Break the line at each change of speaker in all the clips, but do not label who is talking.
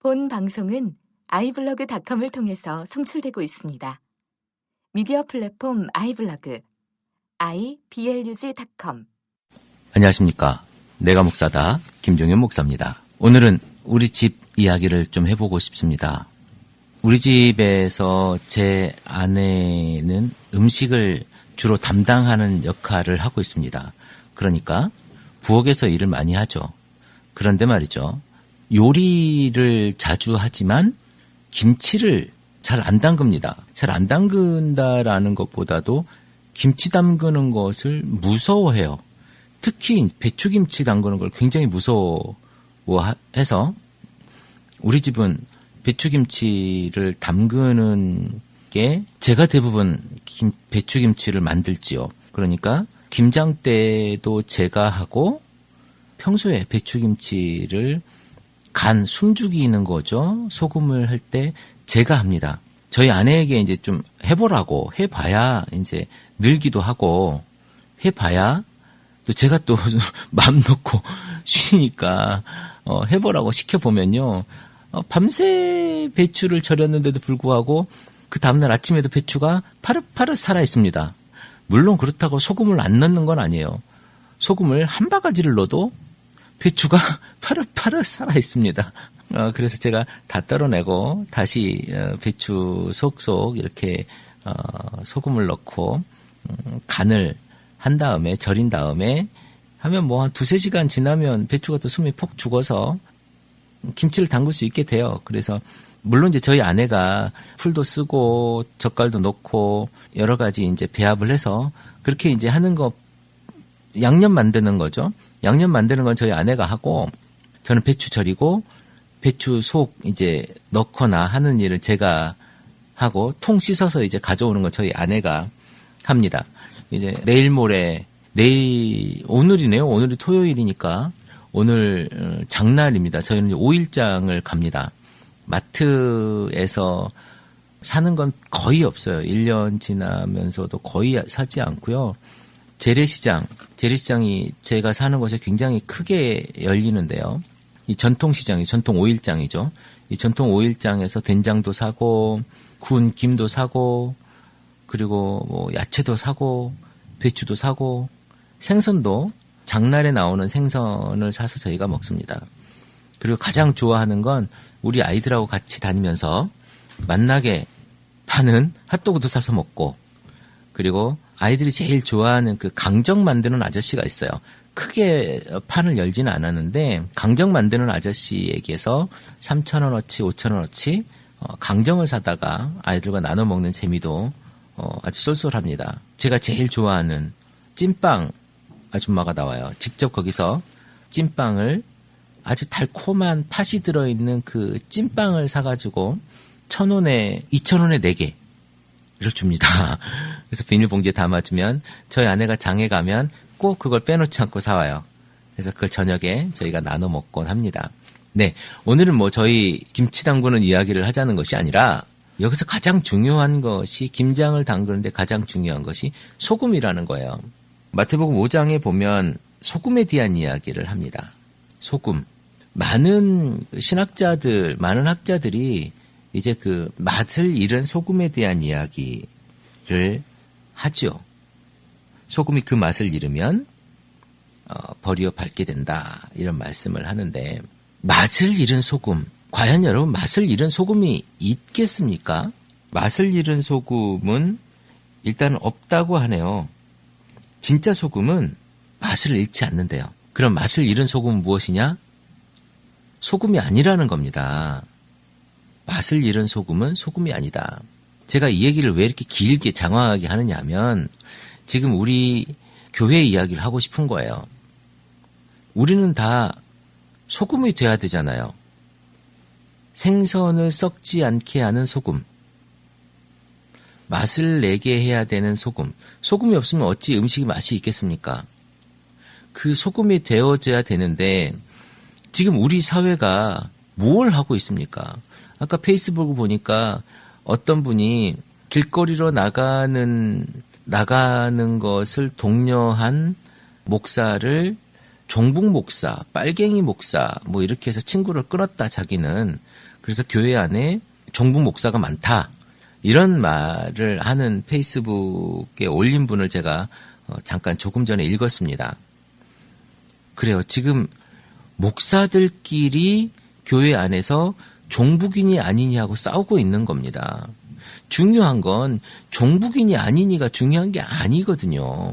본 방송은 아이블로그닷컴을 통해서 송출되고 있습니다. 미디어 플랫폼 아이블로그 iblog.com
안녕하십니까. 내가 목사다. 김종현 목사입니다. 오늘은 우리 집 이야기를 좀 해보고 싶습니다. 우리 집에서 제 아내는 음식을 주로 담당하는 역할을 하고 있습니다. 그러니까 부엌에서 일을 많이 하죠. 그런데 말이죠. 요리를 자주 하지만 김치를 잘 안 담급니다. 잘 안 담근다라는 것보다도 김치 담그는 것을 무서워해요. 특히 배추김치 담그는 걸 굉장히 무서워해서 우리 집은 배추김치를 담그는 게 제가 대부분 김, 배추김치를 만들지요. 그러니까 김장 때도 제가 하고 평소에 배추김치를 간 숨죽이는 거죠. 소금을 할 때 제가 합니다. 저희 아내에게 이제 좀 해보라고 해봐야 이제 늘기도 하고 해봐야 또 제가 또 마음 놓고 쉬니까 어, 해보라고 시켜보면요. 어, 밤새 배추를 절였는데도 불구하고 그 다음날 아침에도 배추가 파릇파릇 살아 있습니다. 물론 그렇다고 소금을 안 넣는 건 아니에요. 소금을 한 바가지를 넣어도 배추가 파릇파릇 살아 있습니다. 어, 그래서 제가 다 떨어내고 다시 어, 배추 속속 이렇게 어, 소금을 넣고 음, 간을 한 다음에 절인 다음에 하면 뭐 한 두세 시간 지나면 배추가 또 숨이 폭 죽어서 김치를 담글 수 있게 돼요. 그래서 물론 이제 저희 아내가 풀도 쓰고 젓갈도 넣고 여러 가지 이제 배합을 해서 그렇게 이제 하는 거 양념 만드는 거죠. 양념 만드는 건 저희 아내가 하고 저는 배추 절이고 배추 속 이제 넣거나 하는 일을 제가 하고 통 씻어서 이제 가져오는 건 저희 아내가 합니다. 이제 내일 모레 내일 오늘이네요. 오늘이 토요일이니까 오늘 어, 장날입니다. 저희는 5일장을 갑니다. 마트에서 사는 건 거의 없어요. 1년 지나면서도 거의 사지 않고요. 재래시장, 재래시장이 제가 사는 곳에 굉장히 크게 열리는데요. 이 전통시장이 전통 5일장이죠. 이 전통 5일장에서 된장도 사고, 구운 김도 사고, 그리고 뭐 야채도 사고, 배추도 사고, 생선도 장날에 나오는 생선을 사서 저희가 먹습니다. 그리고 가장 좋아하는 건 우리 아이들하고 같이 다니면서 만나게 파는 핫도그도 사서 먹고 그리고 아이들이 제일 좋아하는 그 강정 만드는 아저씨가 있어요. 크게 판을 열지는 않았는데 강정 만드는 아저씨에게서 3천원어치, 5천원어치 어, 강정을 사다가 아이들과 나눠 먹는 재미도 어, 아주 쏠쏠합니다. 제가 제일 좋아하는 찐빵 아줌마가 나와요. 직접 거기서 찐빵을 아주 달콤한 팥이 들어있는 그 찐빵을 사가지고 천 원에 이천 원에 네 개 를 줍니다. 그래서 비닐봉지에 담아주면 저희 아내가 장에 가면 꼭 그걸 빼놓지 않고 사와요. 그래서 그걸 저녁에 저희가 나눠 먹곤 합니다. 네, 오늘은 뭐 저희 김치 담그는 이야기를 하자는 것이 아니라 여기서 가장 중요한 것이 김장을 담그는데 가장 중요한 것이 소금이라는 거예요. 마태복음 5장에 보면 소금에 대한 이야기를 합니다. 소금. 많은 신학자들, 많은 학자들이 이제 그 맛을 잃은 소금에 대한 이야기를 하죠. 소금이 그 맛을 잃으면 어, 버리어 밟게 된다 이런 말씀을 하는데 맛을 잃은 소금 과연 여러분 맛을 잃은 소금이 있겠습니까? 맛을 잃은 소금은 일단 없다고 하네요. 진짜 소금은 맛을 잃지 않는데요. 그럼 맛을 잃은 소금은 무엇이냐? 소금이 아니라는 겁니다. 맛을 잃은 소금은 소금이 아니다. 제가 이 얘기를 왜 이렇게 길게 장황하게 하느냐 하면 지금 우리 교회 이야기를 하고 싶은 거예요. 우리는 다 소금이 돼야 되잖아요. 생선을 썩지 않게 하는 소금. 맛을 내게 해야 되는 소금. 소금이 없으면 어찌 음식이 맛이 있겠습니까? 그 소금이 되어져야 되는데 지금 우리 사회가 뭘 하고 있습니까? 아까 페이스북을 보니까 어떤 분이 길거리로 나가는 나가는 것을 독려한 목사를 종북 목사, 빨갱이 목사, 뭐 이렇게 해서 친구를 끊었다, 자기는. 그래서 교회 안에 종북 목사가 많다. 이런 말을 하는 페이스북에 올린 분을 제가 어, 잠깐 조금 전에 읽었습니다. 그래요. 지금 목사들끼리 교회 안에서 종북인이 아니니 하고 싸우고 있는 겁니다. 중요한 건 종북인이 아니니가 중요한 게 아니거든요.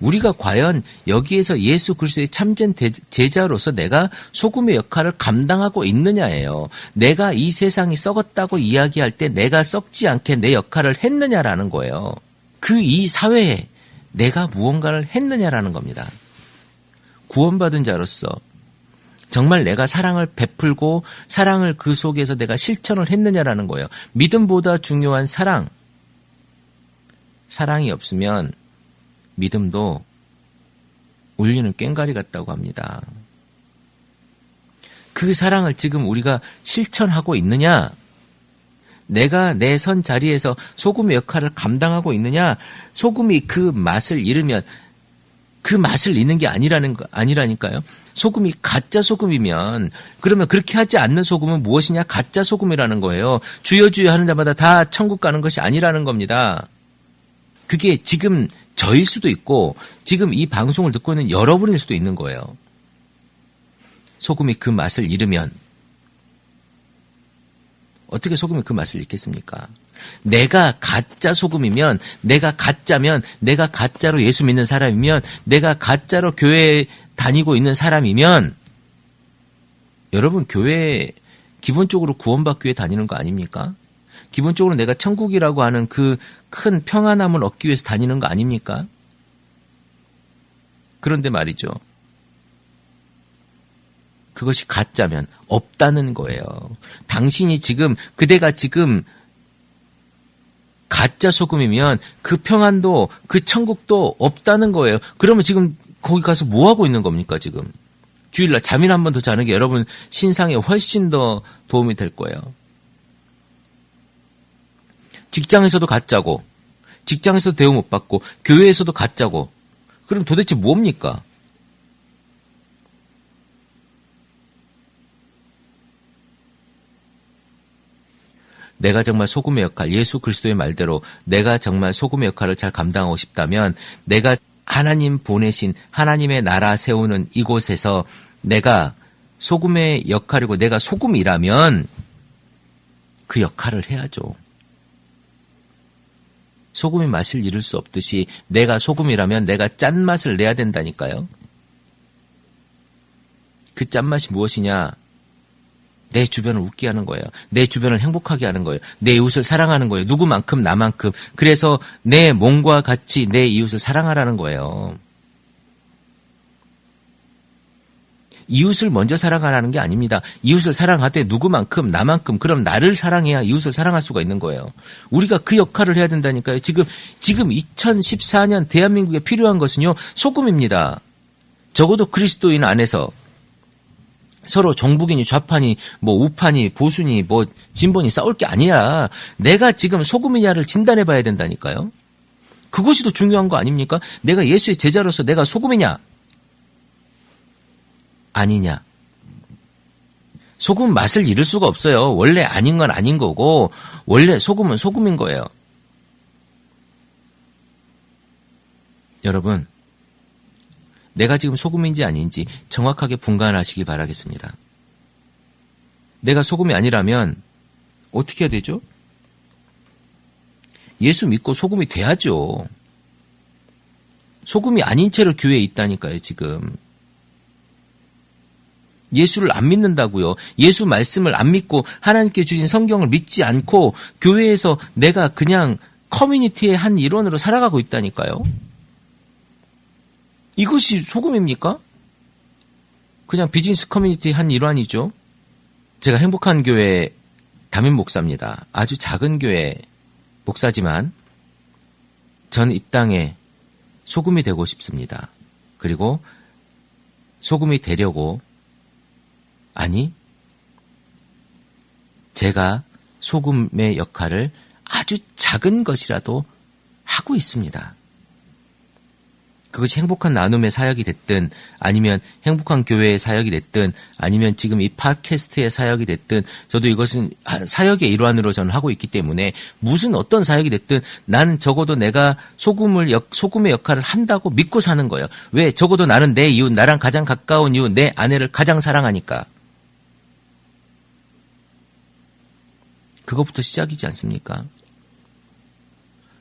우리가 과연 여기에서 예수 그리스도의 참된 제자로서 내가 소금의 역할을 감당하고 있느냐예요. 내가 이 세상이 썩었다고 이야기할 때 내가 썩지 않게 내 역할을 했느냐라는 거예요. 그 이 사회에 내가 무언가를 했느냐라는 겁니다. 구원받은 자로서 정말 내가 사랑을 베풀고 사랑을 그 속에서 내가 실천을 했느냐라는 거예요. 믿음보다 중요한 사랑. 사랑이 없으면 믿음도 울리는 꽹가리 같다고 합니다. 그 사랑을 지금 우리가 실천하고 있느냐? 내가 내 선 자리에서 소금의 역할을 감당하고 있느냐? 소금이 그 맛을 잃으면 그 맛을 잃는 게 아니라는 거 아니라니까요. 소금이 가짜 소금이면 그러면 그렇게 하지 않는 소금은 무엇이냐? 가짜 소금이라는 거예요. 주여 주여 하는 자마다 다 천국 가는 것이 아니라는 겁니다. 그게 지금 저일 수도 있고 지금 이 방송을 듣고 있는 여러분일 수도 있는 거예요. 소금이 그 맛을 잃으면 어떻게 소금이 그 맛을 잃겠습니까? 내가 가짜 소금이면, 내가 가짜면, 내가 가짜로 예수 믿는 사람이면, 내가 가짜로 교회에 다니고 있는 사람이면, 여러분, 교회, 기본적으로 구원받기 위해 다니는 거 아닙니까? 기본적으로 내가 천국이라고 하는 그 큰 평안함을 얻기 위해서 다니는 거 아닙니까? 그런데 말이죠. 그것이 가짜면 없다는 거예요. 당신이 지금, 그대가 지금 가짜 소금이면 그 평안도, 그 천국도 없다는 거예요. 그러면 지금 거기 가서 뭐 하고 있는 겁니까, 지금? 주일날 잠이나 한 번 더 자는 게 여러분 신상에 훨씬 더 도움이 될 거예요. 직장에서도 가짜고, 직장에서도 대우 못 받고, 교회에서도 가짜고, 그럼 도대체 뭡니까? 내가 정말 소금의 역할, 예수 그리스도의 말대로 내가 정말 소금의 역할을 잘 감당하고 싶다면 내가 하나님 보내신 하나님의 나라 세우는 이곳에서 내가 소금의 역할이고 내가 소금이라면 그 역할을 해야죠. 소금의 맛을 잃을 수 없듯이 내가 소금이라면 내가 짠맛을 내야 된다니까요. 그 짠맛이 무엇이냐? 내 주변을 웃게 하는 거예요. 내 주변을 행복하게 하는 거예요. 내 이웃을 사랑하는 거예요. 누구만큼 나만큼. 그래서 내 몸과 같이 내 이웃을 사랑하라는 거예요. 이웃을 먼저 사랑하라는 게 아닙니다. 이웃을 사랑하되 누구만큼 나만큼 그럼 나를 사랑해야 이웃을 사랑할 수가 있는 거예요. 우리가 그 역할을 해야 된다니까요. 지금 지금 2014년 대한민국에 필요한 것은요. 소금입니다. 적어도 그리스도인 안에서 서로 정북이니 좌파니 뭐 우파니 보수니 뭐 진보니 싸울 게 아니야. 내가 지금 소금이냐를 진단해 봐야 된다니까요. 그것이 더 중요한 거 아닙니까? 내가 예수의 제자로서 내가 소금이냐? 아니냐? 소금 맛을 잃을 수가 없어요. 원래 아닌 건 아닌 거고 원래 소금은 소금인 거예요. 여러분 내가 지금 소금인지 아닌지 정확하게 분간하시기 바라겠습니다. 내가 소금이 아니라면 어떻게 해야 되죠? 예수 믿고 소금이 돼야죠. 소금이 아닌 채로 교회에 있다니까요, 지금. 예수를 안 믿는다고요. 예수 말씀을 안 믿고 하나님께 주신 성경을 믿지 않고 교회에서 내가 그냥 커뮤니티의 한 일원으로 살아가고 있다니까요. 이것이 소금입니까? 그냥 비즈니스 커뮤니티의 한 일환이죠. 제가 행복한 교회 담임 목사입니다. 아주 작은 교회 목사지만 전 이 땅에 소금이 되고 싶습니다. 그리고 소금이 되려고 아니 제가 소금의 역할을 아주 작은 것이라도 하고 있습니다. 그것이 행복한 나눔의 사역이 됐든 아니면 행복한 교회의 사역이 됐든 아니면 지금 이 팟캐스트의 사역이 됐든 저도 이것은 사역의 일환으로 저는 하고 있기 때문에 무슨 어떤 사역이 됐든 나는 적어도 내가 소금을 역, 소금의 역할을 한다고 믿고 사는 거예요. 왜? 적어도 나는 내 이웃, 나랑 가장 가까운 이웃, 내 아내를 가장 사랑하니까. 그것부터 시작이지 않습니까?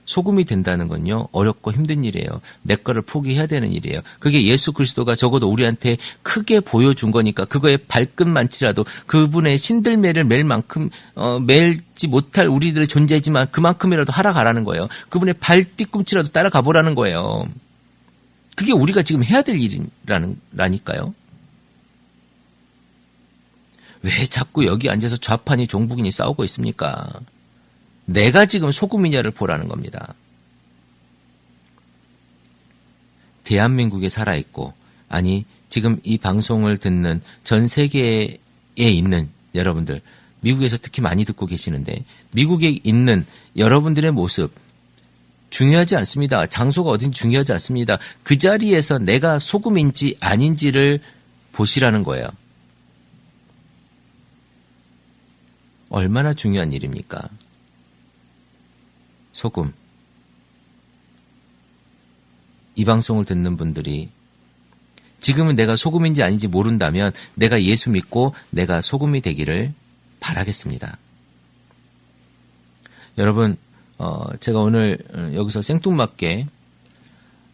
소금이 된다는 건요, 어렵고 힘든 일이에요. 내 거를 포기해야 되는 일이에요. 그게 예수 그리스도가 적어도 우리한테 크게 보여준 거니까, 그거에 발끝만치라도 그분의 신들매를 맬 만큼, 어, 맬지 못할 우리들의 존재지만 그만큼이라도 하락하라는 거예요. 그분의 발 뒤꿈치라도 따라가 보라는 거예요. 그게 우리가 지금 해야 될 일이라는, 라니까요. 왜 자꾸 여기 앉아서 좌판이 종북인이 싸우고 있습니까? 내가 지금 소금이냐를 보라는 겁니다. 대한민국에 살아있고, 아니, 지금 이 방송을 듣는 전 세계에 있는 여러분들, 미국에서 특히 많이 듣고 계시는데, 미국에 있는 여러분들의 모습, 중요하지 않습니다. 장소가 어딘지 중요하지 않습니다. 그 자리에서 내가 소금인지 아닌지를 보시라는 거예요. 얼마나 중요한 일입니까? 소금. 이 방송을 듣는 분들이 지금은 내가 소금인지 아닌지 모른다면 내가 예수 믿고 내가 소금이 되기를 바라겠습니다. 여러분, 어, 제가 오늘 여기서 생뚱맞게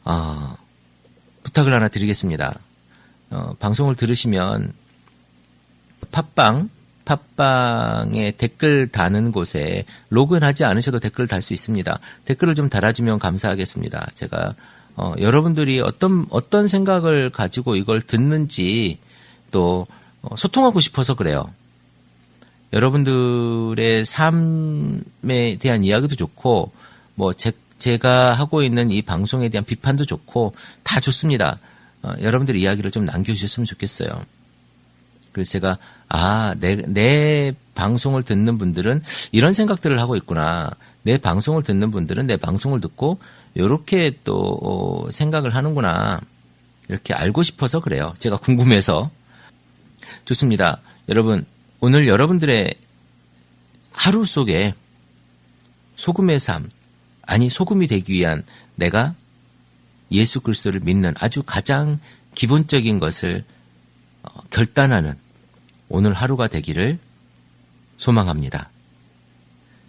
어, 부탁을 하나 드리겠습니다. 어, 방송을 들으시면 팟빵 팟빵에 댓글 다는 곳에 로그인하지 않으셔도 댓글을 달 수 있습니다. 댓글을 좀 달아주면 감사하겠습니다. 제가 어, 여러분들이 어떤 어떤 생각을 가지고 이걸 듣는지 또 어, 소통하고 싶어서 그래요. 여러분들의 삶에 대한 이야기도 좋고 뭐 제, 제가 하고 있는 이 방송에 대한 비판도 좋고 다 좋습니다. 어, 여러분들 이야기를 좀 남겨주셨으면 좋겠어요. 그래서 제가 아, 내, 내 방송을 듣는 분들은 이런 생각들을 하고 있구나. 내 방송을 듣는 분들은 내 방송을 듣고 이렇게 또 어, 생각을 하는구나. 이렇게 알고 싶어서 그래요. 제가 궁금해서. 좋습니다. 여러분, 오늘 여러분들의 하루 속에 소금의 삶, 아니 소금이 되기 위한 내가 예수 그리스도를 믿는 아주 가장 기본적인 것을 어, 결단하는 오늘 하루가 되기를 소망합니다.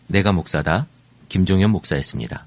내가 목사다 김종현 목사였습니다.